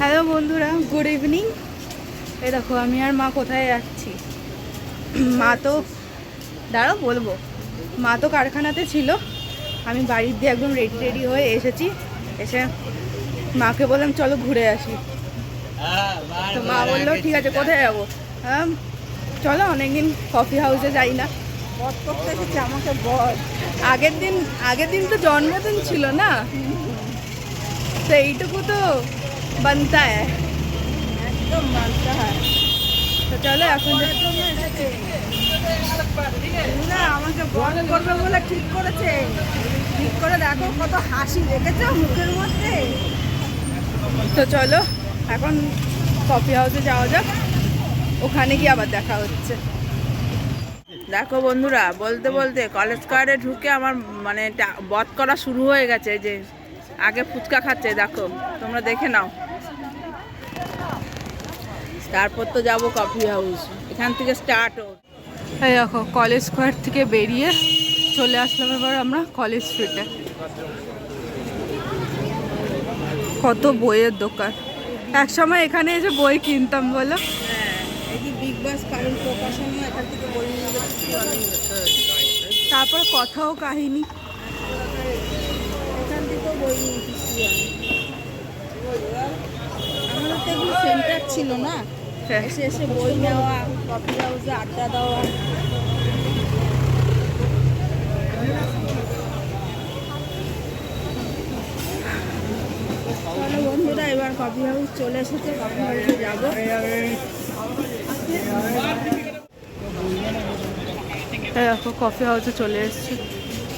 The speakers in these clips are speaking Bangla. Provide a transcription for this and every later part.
হ্যালো বন্ধুরা, গুড ইভিনিং। এই দেখো, আমি আর মা কোথায় যাচ্ছি? মা তো, দাঁড়াও, বলব। মা তো কারখানাতে ছিল। আমি বাড়ির দিয়ে একদম রেডি রেডি হয়ে এসেছি। এসে মাকে বললাম, চলো ঘুরে আসি। তো মা বলল, ঠিক আছে, কোথায় যাব? হ্যাঁ চলো, অনেকদিন কফি হাউসে যাই না। বধ করতে আমাকে বধ আগের দিন আগের দিন তো জন্মদিন ছিল না? তো এইটুকু তো বানতা হ্যায় একদম মানতে হয় তো চলো এখন। না আমাকে বধ করবে বলে ঠিক করেছে। ঠিক করে দেখো, কত হাসি রেখেছো মুখের মধ্যে। তো চলো, এখন কফি হাউসে যাওয়া যাক। ওখানে গিয়ে আবার দেখা হচ্ছে। দেখো বন্ধুরা, বলতে বলতে কলেজ কার্ডে ঢুকে আমার মানে বধ করা শুরু হয়ে গেছে যে আগে ফুচকা খাচ্ছে, দেখো, তোমরা দেখে নাও। তারপর তো যাব কফি হাউস এখান থেকে স্টার্ট এই দেখো কলেজ স্কোয়ার থেকে বেরিয়ে চলে আসলাম এবার আমরা কলেজ স্ট্রিটে কত বইয়ের দোকান। এক সময় এখানে এসে বই কিনতাম বলো। হ্যাঁ তারপর কথাও কাহিনী। এখান থেকেও বই নিয়ে এসেছি আমি আমাদের তো এগুলো সেন্টার ছিল না? হ্যাঁ। এসে এসে বই নেওয়া কফি হাউসে আড্ডা দেওয়া। তাহলে বন্ধুরা এবার কফি হাউস চলে এসেছে কফি হাউসে যাব। দেখো কফি হাউসে চলে এসছে।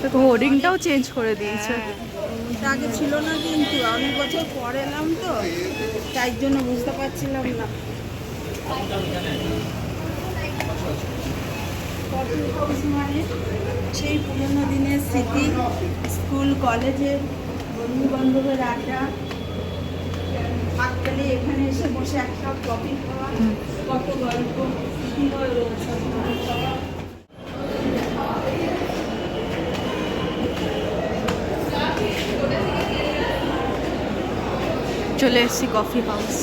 দেখো হোর্ডিংটাও চেঞ্জ করে দিয়েছে। এটা আগে ছিল না কিন্তু অনেক বছর পরে এলাম তো তাই জন্য বুঝতে পারছিলাম না। মানে সেই পুরোনো দিনের স্মৃতি স্কুল কলেজের বন্ধু বান্ধবের আড্ডা হাত এখানে এসে বসে এক কাপ কফি খাওয়া কত গল্প স্মৃতি চলে এসেছি কফি হাউস।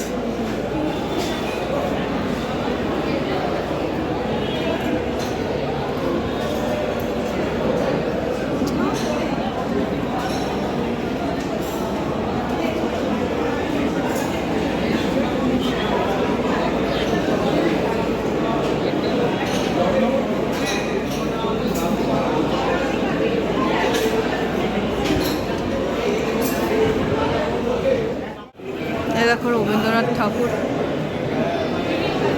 দেখো রবীন্দ্রনাথ ঠাকুর।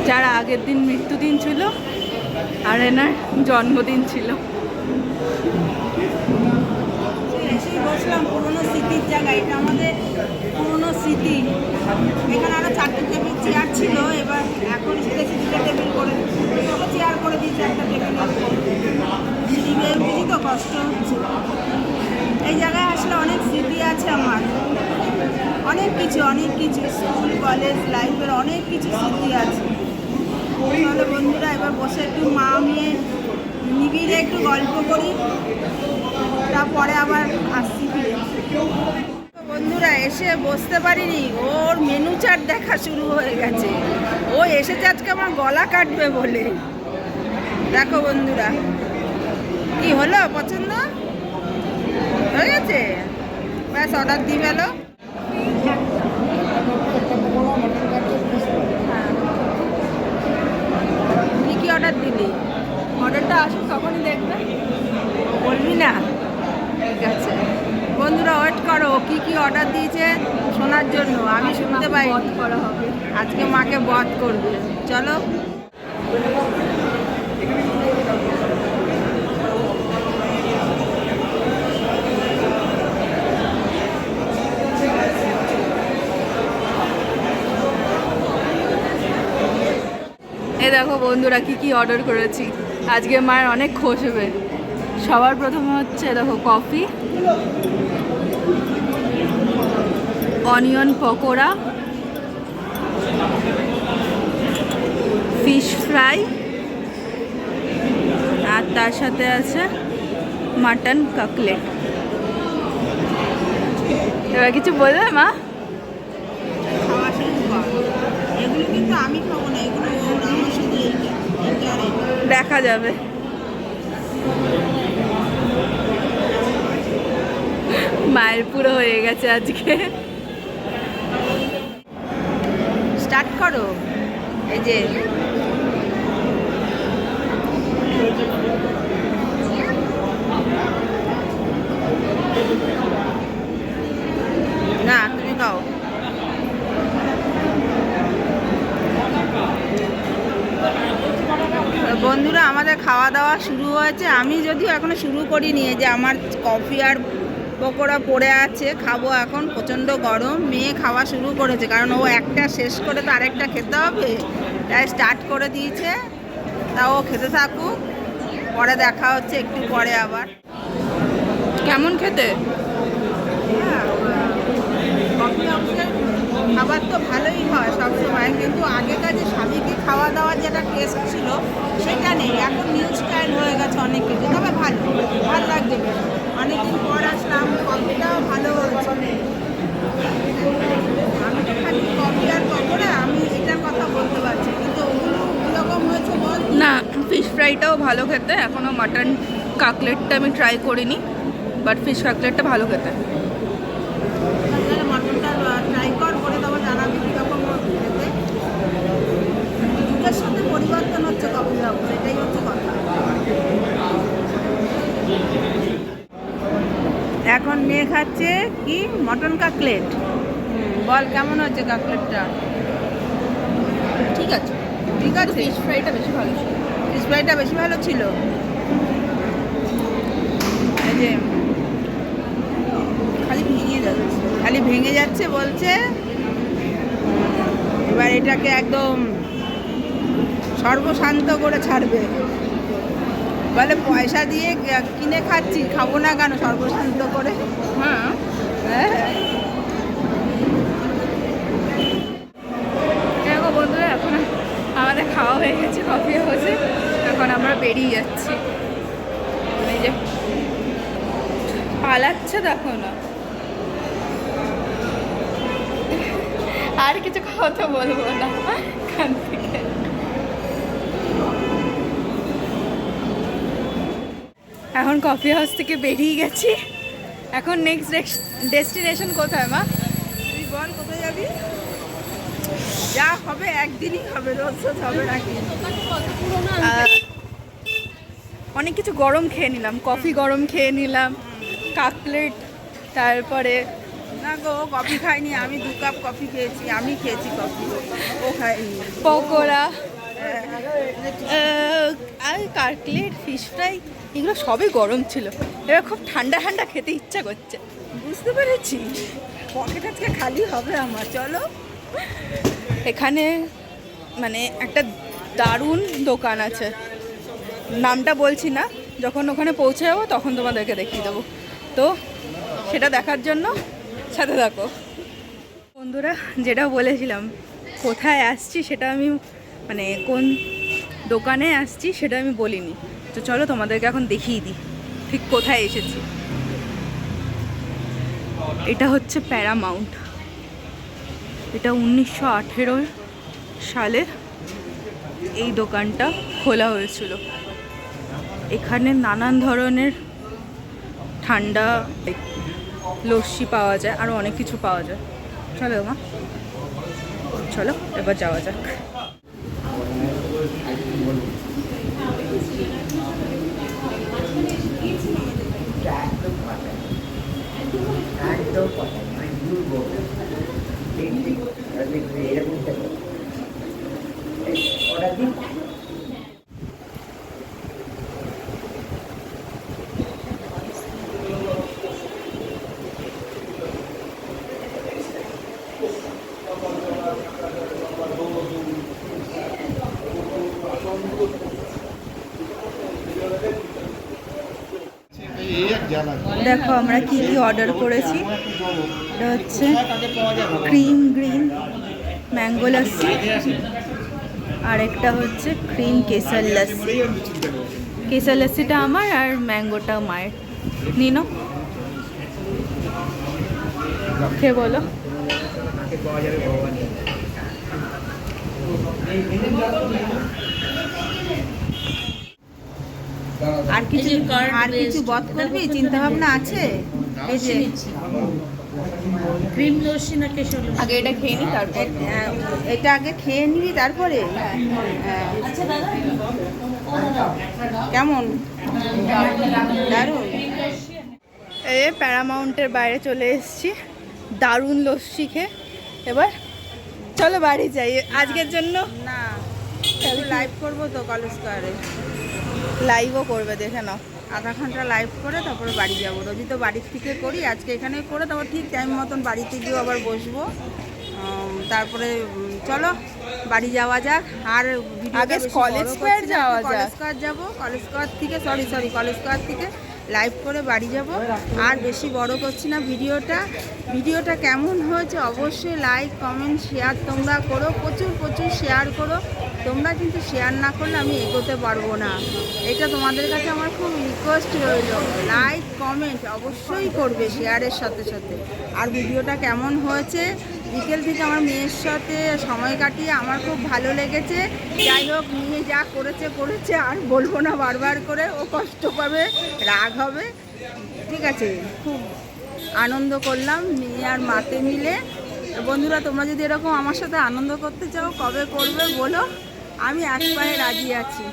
যার আগের দিন মৃত্যুদিন ছিল, আর এনার জন্মদিন ছিল। বসলাম পুরোনো স্মৃতির জায়গা, এটা আমাদের পুরোনো স্মৃতি। এখানে আরও চারটে চেয়ার ছিল, এবার এখন শিখেছি দুটো টেবিল করে দুটো চেয়ার করে দিয়েছে একটা টেবিল সিঁড়ি বেয়ে বুঝি তো কষ্ট হচ্ছে এই জায়গায় আসলে অনেক স্মৃতি আছে আমার অনেক কিছু অনেক কিছু স্কুল কলেজ লাইফের অনেক কিছু স্মৃতি আছে তাহলে বন্ধুরা এবার বসে একটু মা নিয়ে নিবিড়ে একটু গল্প করি তারপরে আবার আসছি। বন্ধুরা, এসে বসতে পারিনি। ওর মেনু চার্ট দেখা শুরু হয়ে গেছে। ও এসেছে আজকে আমার গলা কাটবে বলে। দেখো বন্ধুরা, কি হলো? পছন্দ? হয়ে গেছে? ব্যাস অর্ডার দিয়ে গেল কি কি অর্ডার দিলি অর্ডারটা আসুক তখনই দেখবে বলবি না ঠিক আছে বন্ধুরা ওয়েট করো ও কি কি অর্ডার দিয়েছে শোনার জন্য আমি শুনতে পাই। করা হবে। আজকে মাকে বধ করবে। চলো। এই দেখো বন্ধুরা কি কি অর্ডার করেছি। আজকে মায়ের অনেক খুশ হবে। সবার প্রথমে হচ্ছে দেখো coffee onion pakora fish fry আর তার সাথে আছে মাটন কাকলেট। এবার কিছু বলবে মা? দেখা যাবে। মায়ের পুরো হয়ে গেছে আজকে। স্টার্ট করো। এই যে। না, তুমি খাও বন্ধুরা, আমাদের খাওয়া দাওয়া শুরু হয়েছে। আমি যদিও এখনও শুরু করিনি যে আমার কফি আর পকোড়া পড়ে আছে, খাব এখন। প্রচণ্ড গরম, মেয়ে খাওয়া শুরু করেছে, কারণ ও একটা শেষ করে তো আরেকটা খেতে হবে। তাই স্টার্ট করে দিয়েছে, তা ও খেতে থাকুক। পরে দেখা হচ্ছে, একটু পরে আবার। কেমন খেতে? খাবার তো ভালোই হয় সবসময়, কিন্তু আগেকার যে স্বামীকে খাওয়া দাওয়ার যেটা টেস্ট ছিল, সেটা নেই। এখন নিউ স্টাইল হয়ে গেছে অনেক কিছু, তবে ভালো ভালো লাগছে। অনেকদিন পর আসলাম, কফিটাও ভালো হচ্ছে। আমি তো খালি কফি আর পকোড়া আমি এটার কথা বলতে পারছি কিন্তু ওগুলো কীরকম হয়েছে বল? না ফিশ ফ্রাইটাও ভালো খেতে এখনও মাটন কাকলেটটা আমি ট্রাই করিনি বাট ফিশ কাকলেটটা ভালো খেতে তাহলে মাটনটা ট্রাই কর করে তারপর জানাবি কীরকম খেতে যুগের সাথে পরিবর্তন হচ্ছে কফি হাউস এটাই হচ্ছে কথা এখন মেয়ে খাচ্ছে কি? মটন কাকলেট। বল কেমন হচ্ছে কাকলেটটা? ঠিক আছে। ঠিক আছে? ফিশ ফ্রাইটা বেশি ভালো ছিল। ফিশ ফ্রাইটা বেশি ভালো ছিল? এই যে খালি ভেঙে যাচ্ছে। খালি ভেঙে যাচ্ছে বলছে। এবার এটাকে একদম সর্বশান্ত করে ছাড়বে। বলে পয়সা দিয়ে কিনে খাচ্ছি খাব না কেন? সর্বশান্ত করে। হ্যাঁ। হ্যাঁ। বন্ধুরা এখন আমাদের খাওয়া হয়ে গেছে কফি হাউসে এখন আমরা বেরিয়ে যাচ্ছি। এই যে পালাচ্ছে দেখো না। আর কিছু কথা বলব না। এখান থেকে। এখন কফি হাউস থেকে বেরিয়ে গেছি। এখন নেক্সট ডেস্টিনেশন কোথায় মা? তুই বল কোথায় যাবি? যা হবে একদিনই হবে রোজ রোজ হবে নাকি? অনেক কিছু গরম খেয়ে নিলাম কফি গরম খেয়ে নিলাম কাকলেট তারপরে না গো কফি খাইনি আমি দু কাপ কফি খেয়েছি আমি খেয়েছি কফি ও খাইনি। পকোড়া। আহ, ফিশ ফ্রাই এগুলো সবই গরম ছিল। এবার খুব ঠান্ডা ঠান্ডা খেতে ইচ্ছা করছে। বুঝতে পেরেছি। পকেট আজকে খালি হবে আমার চলো। এখানে মানে একটা দারুণ দোকান আছে। নামটা বলছি না যখন ওখানে পৌঁছে যাব তখন তোমাদেরকে দেখিয়ে দেবো। তো সেটা দেখার জন্য সাথে থাকো। বন্ধুরা যেটা বলেছিলাম কোথায় আসছি সেটা আমি মানে কোন দোকানে আসছি, সেটা আমি বলিনি। তো চলো তোমাদেরকে এখন দেখিয়ে দিই, ঠিক কোথায় এসেছি। এটা হচ্ছে প্যারামাউন্ট। এটা উনিশশো আঠেরো সালে এই দোকানটা খোলা হয়েছিল। এখানে নানান ধরনের ঠান্ডা লস্যি পাওয়া যায় আরও অনেক কিছু পাওয়া যায়। চলো, মা। চলো, এবার যাওয়া যাক। একদম কথা মানে দুর্বল ঠিক ঠিক দেখবে এরকম অর্ডার দিন দেখো আমরা কি কি অর্ডার করেছি। এটা হচ্ছে ক্রিম গ্রিন ম্যাঙ্গো লস্যি আর একটা হচ্ছে ক্রিম কেসার লস্যি কেসার লস্যিটা আমার আর ম্যাঙ্গোটা মায়ের। নিনো। খেয়ে বলো। আর কিছু আর কিছু বধ করবি? চিন্তা ভাবনা আছে? এই যে ক্রিম লস্যি না কেশর লস্যি? আগে এটা খেয়ে নিই তারপর। এ- এটা আগে খেয়ে নিবি তারপরে? হ্যাঁ। আচ্ছা দাদা। কেমন? দারুণ। এই প্যারামাউন্টের বাইরে চলে এসেছি। দারুণ লস্যি খেয়ে। এবার চলো বাড়ি যাই। আজকের জন্য না লাইভ করব তো কলেজ স্কোয়ারে লাইভও করবে দেখে নাও। আধা ঘণ্টা লাইভ করে তারপরে বাড়ি যাব। রোজই তো বাড়ির থেকে করি আজকে এখানে করে তারপর ঠিক টাইম মতন বাড়িতে গিয়েও আবার বসবো। তারপরে চলো বাড়ি যাওয়া যাক। আর আগে কলেজ স্কোয়ার যাওয়া যাক। কলেজ স্কোয়ার যাব। কলেজ স্কোয়ার থেকে সরি সরি কলেজ স্কোয়ার থেকে লাইভ করে বাড়ি যাব। আর বেশি বড় করছি না ভিডিওটা। ভিডিওটা কেমন হয়েছে অবশ্যই লাইক কমেন্ট শেয়ার তোমরা করো। প্রচুর প্রচুর শেয়ার করো। তোমরা কিন্তু শেয়ার না করলে আমি এগোতে পারব না। এটা তোমাদের কাছে আমার খুব রিকোয়েস্ট রইল। লাইক কমেন্ট অবশ্যই করবে শেয়ারের সাথে সাথে। আর ভিডিওটা কেমন হয়েছে বিকেল থেকে আমার মেয়ের সাথে সময় কাটিয়ে আমার খুব ভালো লেগেছে। যাই হোক নিয়ে যা করেছে করেছে আর বলব না বারবার করে ও কষ্ট পাবে রাগ হবে। ঠিক আছে খুব আনন্দ করলাম মেয়ে আর মাতে মিলে। বন্ধুরা তোমরা যদি এরকম আমার সাথে আনন্দ করতে চাও কবে করবে বলো? আমি এক পায়ে রাজি আছি।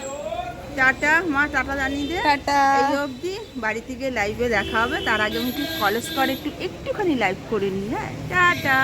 টাটা মা টাটা জানিয়ে দে। টাটা। এই অবধি বাড়ি থেকে লাইভে দেখা হবে। তার আগে আমি একটু কলেজ করে একটু একটুখানি লাইভ করে নিই হ্যাঁ? টাটা।